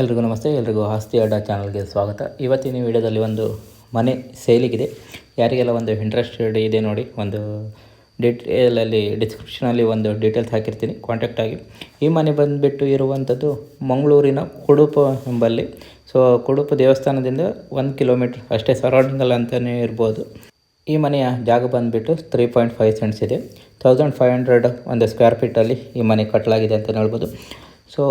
ಎಲ್ರಿಗೂ ನಮಸ್ತೆ, ಎಲ್ರಿಗೂ ಆಸ್ತಿ ಅಡ್ಡ ಚಾನಲ್ಗೆ ಸ್ವಾಗತ. ಇವತ್ತಿನ ವಿಡಿಯೋದಲ್ಲಿ ಒಂದು ಮನೆ ಸೇಲಿಗಿದೆ. ಯಾರಿಗೆಲ್ಲ ಒಂದು ಇಂಟ್ರೆಸ್ಟೆಡ್ ಇದೆ ನೋಡಿ, ಒಂದು ಡಿಟೇಲಲ್ಲಿ ಡಿಸ್ಕ್ರಿಪ್ಷನಲ್ಲಿ ಒಂದು ಡೀಟೇಲ್ಸ್ ಹಾಕಿರ್ತೀನಿ ಕಾಂಟ್ಯಾಕ್ಟ್ ಆಗಿ. ಈ ಮನೆ ಬಂದುಬಿಟ್ಟು ಇರುವಂಥದ್ದು ಮಂಗಳೂರಿನ ಕುಡುಪ ಎಂಬಲ್ಲಿ. ಸೊ ಕುಡುಪು ದೇವಸ್ಥಾನದಿಂದ ಒಂದು ಕಿಲೋಮೀಟ್ರ್ ಅಷ್ಟೇ ಸರೌಂಡಿಂಗಲ್ಲಿ ಅಂತಲೇ ಇರ್ಬೋದು. ಈ ಮನೆಯ ಜಾಗ ಬಂದುಬಿಟ್ಟು ತ್ರೀ ಪಾಯಿಂಟ್ ಫೈವ್ ಸೆಂಟ್ಸ್ ಇದೆ. ತೌಸಂಡ್ ಫೈವ್ ಹಂಡ್ರೆಡ್ ಒಂದು ಸ್ಕ್ವೇರ್ ಫೀಟಲ್ಲಿ ಈ ಮನೆ ಕಟ್ಟಲಾಗಿದೆ ಅಂತಲೇ ಹೇಳ್ಬೋದು. So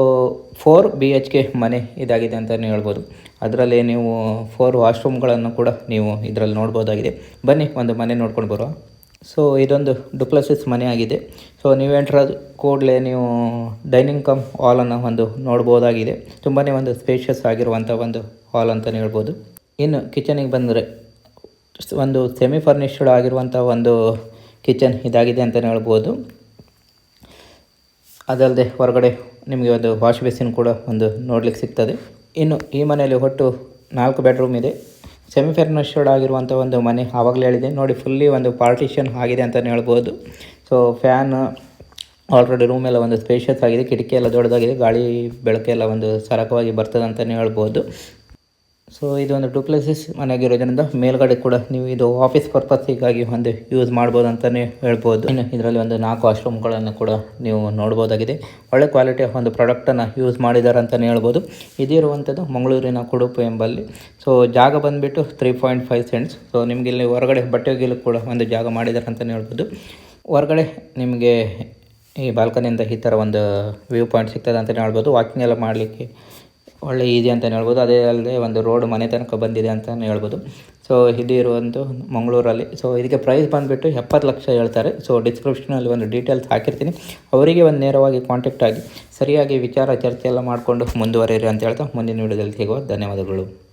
four B H K ಮನೆ ಇದಾಗಿದೆ ಅಂತಲೇ ಹೇಳ್ಬೋದು. ಅದರಲ್ಲಿ ನೀವು ಫೋರ್ ವಾಶ್ರೂಮ್ಗಳನ್ನು ಕೂಡ ನೀವು ಇದರಲ್ಲಿ ನೋಡ್ಬೋದಾಗಿದೆ. ಬನ್ನಿ, ಒಂದು ಮನೆ ನೋಡ್ಕೊಂಡು ಬರುವ. ಸೊ ಇದೊಂದು ಡುಪ್ಲಸಿಸ್ ಮನೆ ಆಗಿದೆ. ಸೊ ನೀವು ಎಂಟ್ರಾದ ಕೂಡಲೇ ನೀವು ಡೈನಿಂಗ್ ಕಮ್ ಹಾಲನ್ನು ಒಂದು ನೋಡ್ಬೋದಾಗಿದೆ. ತುಂಬಾ ಒಂದು ಸ್ಪೇಷಿಯಸ್ ಆಗಿರುವಂಥ ಒಂದು ಹಾಲ್ ಅಂತಲೇ ಹೇಳ್ಬೋದು. ಇನ್ನು ಕಿಚನಿಗೆ ಬಂದರೆ ಒಂದು ಸೆಮಿ ಫರ್ನಿಶ್ಡ್ ಆಗಿರುವಂಥ ಒಂದು ಕಿಚನ್ ಇದಾಗಿದೆ ಅಂತಲೇ ಹೇಳ್ಬೋದು. ಅದಲ್ಲದೆ ಹೊರಗಡೆ ನಿಮಗೆ ಒಂದು ವಾಶ್ ಬೇಸಿನ್ ಕೂಡ ಒಂದು ನೋಡ್ಲಿಕ್ಕೆ ಸಿಗ್ತದೆ. ಇನ್ನು ಈ ಮನೆಯಲ್ಲಿ ಒಟ್ಟು ನಾಲ್ಕು ಬೆಡ್ರೂಮ್ ಇದೆ. ಸೆಮಿ ಫರ್ನಿಶ್ಡ್ ಆಗಿರುವಂಥ ಒಂದು ಮನೆ ಆವಾಗಲೇ ಹೇಳಿದೆ. ನೋಡಿ ಫುಲ್ಲಿ ಒಂದು ಪಾರ್ಟಿಷನ್ ಆಗಿದೆ ಅಂತಲೇ ಹೇಳ್ಬೋದು. ಸೊ ಫ್ಯಾನ್ ಆಲ್ರೆಡಿ ರೂಮೆಲ್ಲ ಒಂದು ಸ್ಪೇಷಿಯಸ್ ಆಗಿದೆ. ಕಿಟಕಿ ಎಲ್ಲ ದೊಡ್ಡದಾಗಿದೆ. ಗಾಳಿ ಬೆಳಕೆಲ್ಲ ಒಂದು ಸರಕವಾಗಿ ಬರ್ತದೆ ಅಂತಲೇ ಹೇಳ್ಬೋದು. ಸೊ ಇದೊಂದು ಡುಪ್ಲೆಸಿಸ್ ಮನೆಯಾಗಿರೋದ್ರಿಂದ ಮೇಲ್ಗಡೆ ಕೂಡ ನೀವು ಇದು ಆಫೀಸ್ ಪರ್ಪಸ್ಸಿಗಾಗಿ ಒಂದು ಯೂಸ್ ಮಾಡ್ಬೋದು ಅಂತಲೇ ಹೇಳ್ಬೋದು. ಇನ್ನು ಇದರಲ್ಲಿ ಒಂದು ನಾಲ್ಕು ವಾಶ್ರೂಮ್ಗಳನ್ನು ಕೂಡ ನೀವು ನೋಡ್ಬೋದಾಗಿದೆ. ಒಳ್ಳೆ ಕ್ವಾಲಿಟಿಯ ಒಂದು ಪ್ರಾಡಕ್ಟನ್ನು ಯೂಸ್ ಮಾಡಿದ್ದಾರೆ ಅಂತಲೇ ಹೇಳ್ಬೋದು. ಇದಿರುವಂಥದ್ದು ಮಂಗಳೂರಿನ ಕುಡುಪು ಎಂಬಲ್ಲಿ. ಸೊ ಜಾಗ ಬಂದುಬಿಟ್ಟು three point five cents so ನಿಮಗೆ ಇಲ್ಲಿ ಹೊರಗಡೆ ಬಟ್ಟೆ ಒಗೆಯಲು ಕೂಡ ಒಂದು ಜಾಗ ಮಾಡಿದ್ದಾರೆ ಅಂತಲೇ ಹೇಳ್ಬೋದು. ಹೊರಗಡೆ ನಿಮಗೆ ಈ ಬಾಲ್ಕನಿಯಿಂದ ಈ ಥರ ಒಂದು ವ್ಯೂ ಪಾಯಿಂಟ್ ಸಿಗ್ತದೆ ಅಂತಲೇ ಹೇಳ್ಬೋದು. ವಾಕಿಂಗ್ ಎಲ್ಲ ಮಾಡಲಿಕ್ಕೆ ಒಳ್ಳೆ ಈಸಿ ಅಂತಲೇ ಹೇಳ್ಬೋದು. ಅದೇ ಅಲ್ಲದೆ ಒಂದು ರೋಡ್ ಮನೆ ತನಕ ಬಂದಿದೆ ಅಂತಲೇ ಹೇಳ್ಬೋದು. ಸೊ ಇಲ್ಲಿ ಇರುವಂಥ ಮಂಗಳೂರಲ್ಲಿ ಸೊ ಇದಕ್ಕೆ ಪ್ರೈಸ್ ಬಂದುಬಿಟ್ಟು ಎಪ್ಪತ್ತು ಲಕ್ಷ ಹೇಳ್ತಾರೆ. ಸೊ ಡಿಸ್ಕ್ರಿಪ್ಷನಲ್ಲಿ ಒಂದು ಡೀಟೇಲ್ಸ್ ಹಾಕಿರ್ತೀನಿ. ಅವರಿಗೆ ಒಂದು ನೇರವಾಗಿ ಕಾಂಟ್ಯಾಕ್ಟ್ ಆಗಿ, ಸರಿಯಾಗಿ ವಿಚಾರ ಚರ್ಚೆ ಎಲ್ಲ ಮಾಡಿಕೊಂಡು ಮುಂದುವರಿಯಿರಿ ಅಂತ ಹೇಳ್ತಾ ಮುಂದಿನ ವಿಡಿಯೋದಲ್ಲಿ ಸಿಗುವ ಧನ್ಯವಾದಗಳು.